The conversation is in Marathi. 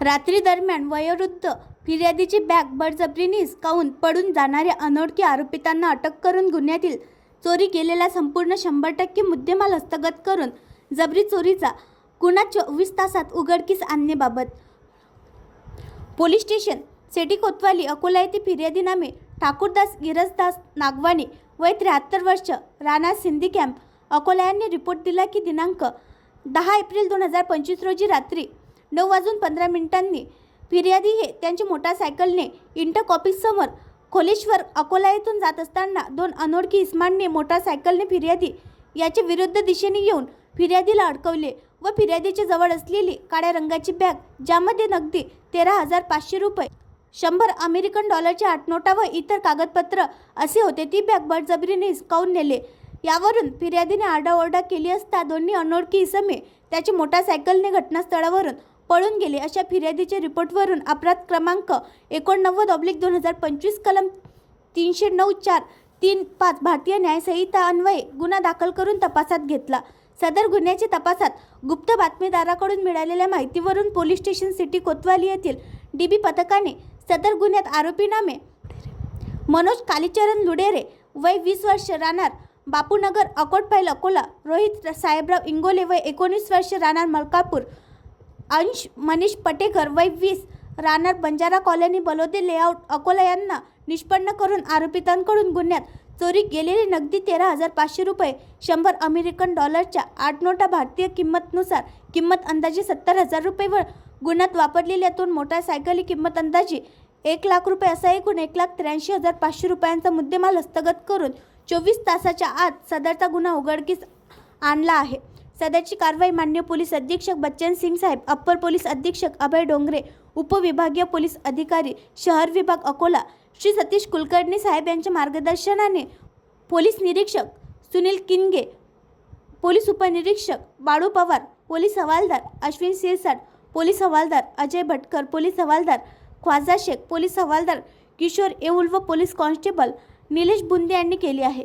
रात्री दरम्यान वयोवृद्ध फिर्यादीची बॅग बळजबरीने हिसकावून पडून जाणाऱ्या अनोळखी आरोपितांना अटक करून गुन्ह्यातील चोरी केलेला संपूर्ण शंभर टक्के मुद्देमाल हस्तगत करून जबरी चोरीचा गुन्हा चोवीस तासात उघडकीस आणण्याबाबत पोलीस स्टेशन सेटी कोतवाली अकोला येथे फिर्यादी नामे ठाकूरदास गिरजदास नागवाने वय त्र्याहत्तर वर्ष राणा सिंधी कॅम्प अकोला यांनी रिपोर्ट दिला की दिनांक दहा एप्रिल दोन हजार पंचवीस रोजी रात्री नऊ वाजून पंधरा मिनिटांनी. फिर्यादी हे त्यांच्या मोटारसायकलने इंटर ऑफिससमोर खोलेश्वर अकोला येथून जात असताना दोन अनोळखी इस्मानने मोटारसायकलने फिर्यादी याच्या विरुद्ध दिशेने येऊन फिर्यादीला अडकवले व फिर्यादीच्या जवळ असलेली काळ्या रंगाची बॅग ज्यामध्ये नगदी तेरा हजार पाचशे रुपये शंभर अमेरिकन डॉलरच्या आठ नोटा व इतर कागदपत्र असे होते ती बॅग बळजबरीने हिसकावून नेले. यावरून फिर्यादीने आरडाओरडा केली असता दोन्ही अनोळखी इसमे त्याची मोटारसायकलने घटनास्थळावरून पळून गेले. अशा फिर्यादीच्या रिपोर्टवरून अपराध क्रमांक एकोणनव्वद ऑब्लिक दोन हजार पंचवीस कलम तीनशे नऊ चार तीन पाच भारतीय न्यायसंहिता अन्वये गुन्हा दाखल करून तपासात घेतला. सदर गुन्ह्याच्या तपासात गुप्त बातमीदाराकडून मिळालेल्या माहितीवरून पोलीस स्टेशन सिटी कोतवाली येथील डी बी पथकाने सदर गुन्ह्यात आरोपीनामे मनोज कालीचरण लुडेरे वय वीस वर्ष राहणार बापूनगर अकोटफाईल अकोला रोहित साहेबराव इंगोले वय एकोणीस वर्ष राहणार मलकापूर अंश मनीष पटेकर वय वीस राहणार बंजारा कॉलनी बलोदे लेआउट अकोला यांना निष्पन्न करून आरोपितांकडून गुन्ह्यात चोरी गेलेली नगदी तेरा हजार पाचशे रुपये शंभर अमेरिकन डॉलरच्या आठ नोटा भारतीय किंमतनुसार किंमत अंदाजे सत्तर हजार रुपये व गुन्ह्यात वापरलेल्या दोन मोटारसायकली किंमत अंदाजे एक लाख रुपये असा एकूण एक लाख त्र्याऐंशी हजार पाचशे रुपयांचा मुद्देमाल हस्तगत करून चोवीस तासाच्या आत सदरचा गुन्हा उघडकीस आणला आहे. सदरची कारवाई मान्य पोलीस अधीक्षक बच्चन सिंग साहेब अप्पर पोलीस अधीक्षक अभय डोंगरे उपविभागीय पोलीस अधिकारी शहर विभाग अकोला श्री सतीश कुलकर्णी साहेब यांच्या मार्गदर्शनाने पोलीस निरीक्षक सुनील किनगे पोलीस उपनिरीक्षक बाळू पवार पोलीस हवालदार अश्विन सिरसाट पोलीस हवालदार अजय भटकर पोलीस हवालदार ख्वाजा शेख पोलीस हवालदार किशोर येऊल व पोलीस कॉन्स्टेबल निलेश बुंदे यांनी केली आहे.